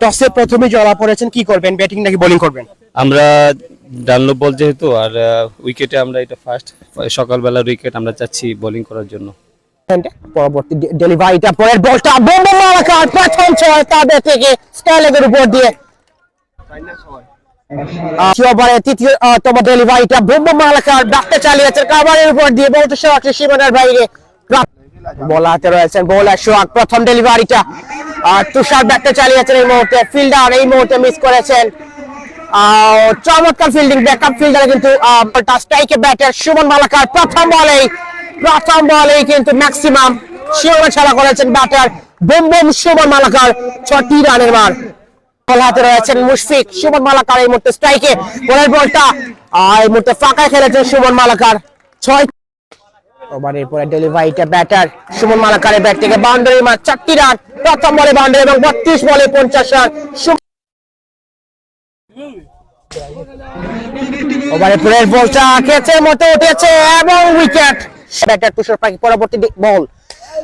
টসে প্রথমে জড়া পড়েছেন কি করবেন? ব্যাটিং নাকি বোলিং করবেন? আমরা ডানলো বল যেহেতু আর উইকেটে আমরা এটা ফার্স্ট সকালবেলার উইকেট আমরা চাচ্ছি বোলিং করার জন্য। পরবর্তী ডেলিভারিটা পরের বলটা বোম মালাকার প্রথম ছয় তাদের থেকে স্টাইলের উপর দিয়ে। ওভারে তৃতীয় আহ, ডেলিভারিটা বোম বোম মালাকার ডাকতে চালিয়েছেন কাভারের উপর দিয়ে বলটা সরাসরি সীমানার বাইরে। রয়েছেন বোলার প্রথম ডেলিভারিটা আর তুষার ব্যাটটা চালিয়েছেন এই মুহূর্তে। ফিল্ডার এই মুহূর্তে মিস করেছেন। চমৎকার ফিল্ডিং ব্যাকআপ কিন্তু স্ট্রাইকে সুমন মালাকার প্রথম বলেই প্রথম বলেই কিন্তু ম্যাক্সিমাম করেছেন batter. Boom boom, Suman Malakar, ছটি রানের বল হাতে রয়েছেন মুশফিক, সুমন মালাকার এই মুহূর্তে স্ট্রাইকে পরের বলটা আর এই মুহূর্তে ফাঁকায় খেলেছেন সুমন মালাকার। ছয় ওভারের পরে ডেলিভারিটা ব্যাটার সুমন মালাকারের ব্যাট থেকে বাউন্ডারি মার চারটি রান প্রথম বলে বাউন্ডারি এবং বত্রিশ বলে পঞ্চাশ রান। বলটা কেচের মতো উঠেছে এবং উইকেট ব্যাটার তুষার পাখি পরবর্তী বল।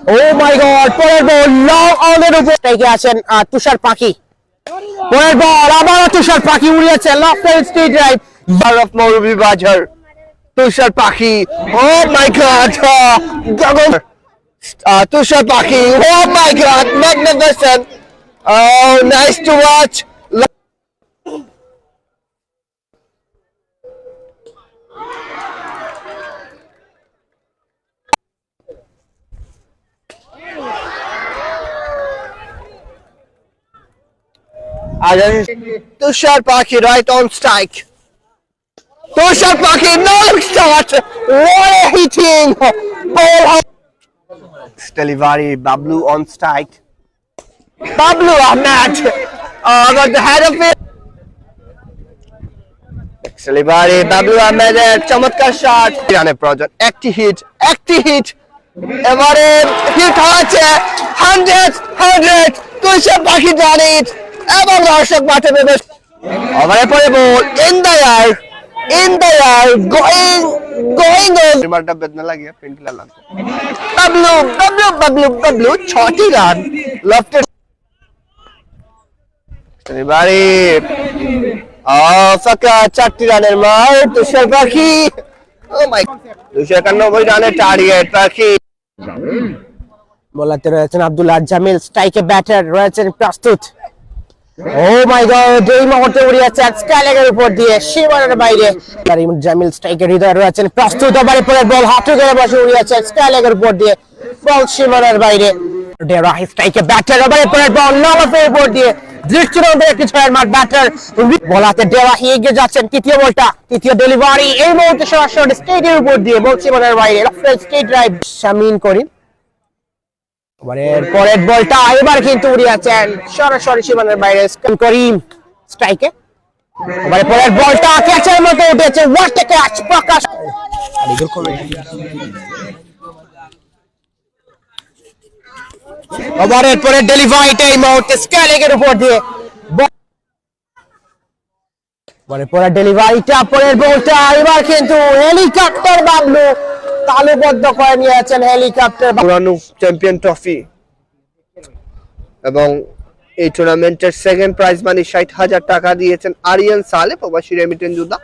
ও মাই পরের বল লং অনের উপর। আছেন আহ, তুষার পাখি। পরের বল আবারও Tushar Pakhi উড়িয়েছে lofted straight drive of Tushar Pakhi. Oh my god! Uh, Tushar Pakhi. Oh my god! Magnificent! Oh, nice to watch! Tushar Pakhi right on strike. Start. What a hitting. Ball out. Delivery, Bablu on strike. Bablu Ahmed. Uh, got the head of it. Delivery, Bablu Ahmed, চমৎকার shot রানের প্রয়োজন একটি hit একটি hit এবারে hit হয়েছে hundred hundred তুষার পাখি জানিত এবং দর্শক মাঠে প্রবেশ ওভারে পরে ball in the air in the air going going রিমারটা বেদনা লাগিয়ে প্রিন্ট লাগলাম বাবলু বাবলু বাবলু বাবলু ছটি রান লেফট এবারে ফাঁকা চারটি রানের মার তুষার পাখি ও মাই দুশো একানব্বই রানের টার্গেট পাখি বলাতে রয়েছেন আব্দুল্লাহ জামিল স্ট্রাইকে ব্যাটার রয়েছেন প্রস্তুত। ও মাই গড এই মুহূর্তে উড়িয়েছে স্কাইলেগের উপর দিয়ে সীমানার বাইরে। জামিল হৃদয় রয়েছেন, প্রস্তুত ওভারে পরে বল বসে উড়িয়েছে স্কাইলেগের উপর দিয়ে। বল সীমানার বাইরে। স্ট্রাইকে ব্যাটার ওভারে পরে বল নলফের উপর দিয়ে। দৃষ্টিনন্দন একটি ছয়ের মাঠ ব্যাটার। বলাতে এগিয়ে যাচ্ছেন, তৃতীয় বলটা, তৃতীয় ডেলিভারি। এই মুহূর্তে সরাসরি স্টেটের উপর দিয়ে বল সীমানার বাইরে। Straight drive Shamin Karim. পরের বলটা এবার কিন্তু উড়িয়েছেন সরাসরি সীমানার বাইরে করিম স্ট্রাইকে। এবারে পরের বলটা ক্যাচের মতো উঠেছে। ক্যাচ প্রকাশ। ওভারের পরে ডেলিভারিটা এই মুহূর্তে স্ক্যালিংয়ের উপর দিয়ে বল- পরে ডেলিভারিটা পরের বলটা এবার কিন্তু হেলিকপ্টার বাবলু তালুবদ্ধ করে নিয়েছেন হেলিকপ্টার পুরানো চ্যাম্পিয়ন ট্রফি। এবং এই টুর্নামেন্টের সেকেন্ড প্রাইজ মানি ষাট হাজার টাকা দিয়েছেন আরিয়ান সালে প্রবাসী রেমিটেন যোদ্ধা।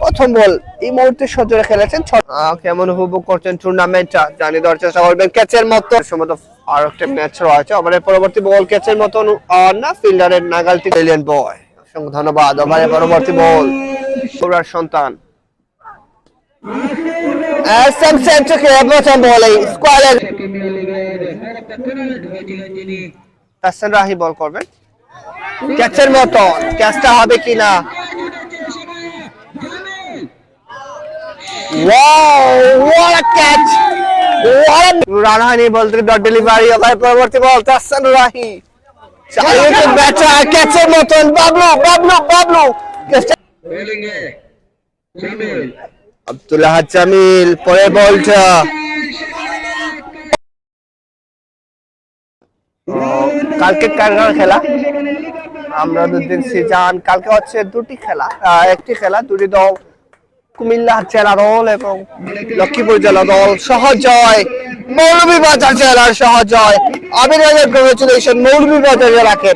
প্রথম বল এই মুহূর্তে সজোরে খেলেছেন কেমন উপভোগ করছেন টুর্নামেন্টটা জানি দেওয়ার চেষ্টা করবেন ক্যাচের মতো। সম্ভবত আর একটা ম্যাচ রয়েছে ওভারের পরবর্তী বল ক্যাচের মতো না ফিল্ডারের নাগালটি বয় অসংখ্য ধন্যবাদ। ওভারের পরবর্তী বল ওরার সন্তান। এসএম সেন্টারকে প্রথম বলে স্কোয়ারের তাসসান রাহি বল করবেন? ক্যাচের মতো ক্যাচটা হবে কিনা? Wow, what a catch! What a রানহানি ডট ডেলিভারি আবার পরবর্তী বল তাসসান রাহি চালিয়ে ব্যাটার ক্যাচের মতন। বাবলু বাবলু বাবলু ক্যাচটা আব্দুল্লাহ জামিল পরের বলটা। কালকে কার খেলা? আমরা দুদিন সিজান কালকে হচ্ছে দুটি খেলা আহ, একটি খেলা দুটি দল কুমিল্লা জেলা দল এবং লক্ষ্মীপুর জেলা দল। সহজয় মৌলভীবাজার জেলার সহজয় অভিনন্দন কংগ্রেচুলেশন মৌলভীবাজার জেলাকে।